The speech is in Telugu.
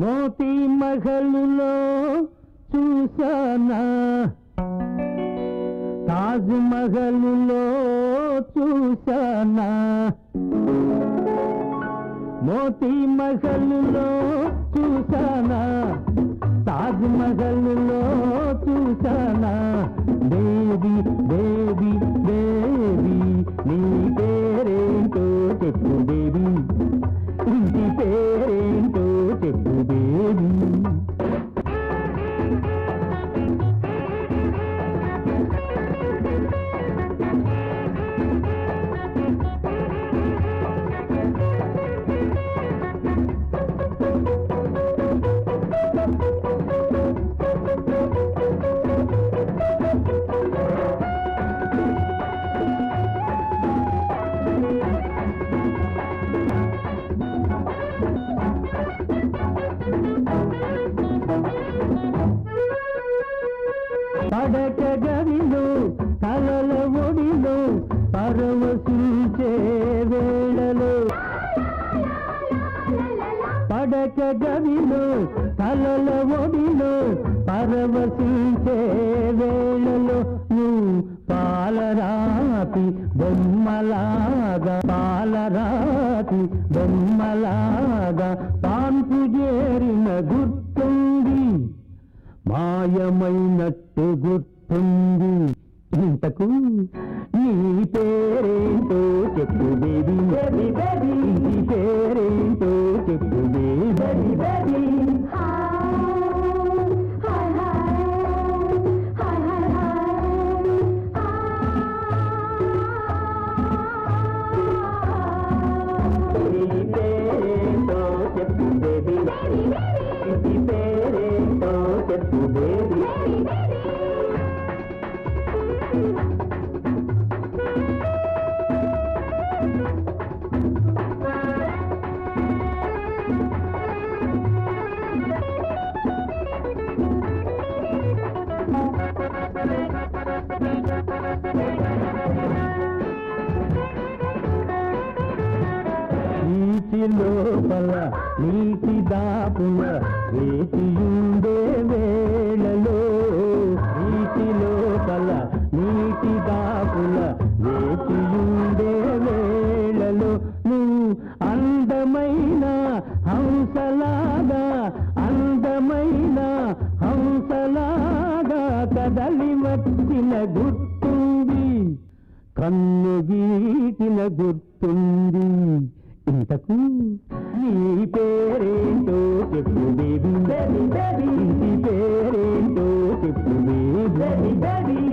మోతి మహలులో చూసానా తాజ్ మహలులో చూసానా మోతి మహలులో చూసానా తాజ్ మహలులో చూ పడక గదిలో కలల ఒడిలు పరవశించే వేళలు. పడక గదిలో కలల ఒడిలు పరవశించే వేళలు. నువ్వు పాలరాతి బొమ్మలాగా పాలరాతి బొమ్మలాగా పాంపు చేరిన గుర్తుంది మాయమైనట్టు గుర్తుంది. ఇంతకు నీ పేరేంటో చెప్పు బేబీ ఇంటి పేరేంటో నీటి లోపల నీటి దాపుల వేచియుండే వేళలో అందమైన హంసలాగా అందమైన హంసలాగా కదలి వచ్చిన గుర్తుంది. కన్ను గీటిన గుర్తుంది. ఇంతకు నీ పేరేంటో చెప్పు బేబీ. ఇంటి పేరేంటో చెప్పు బేబీ.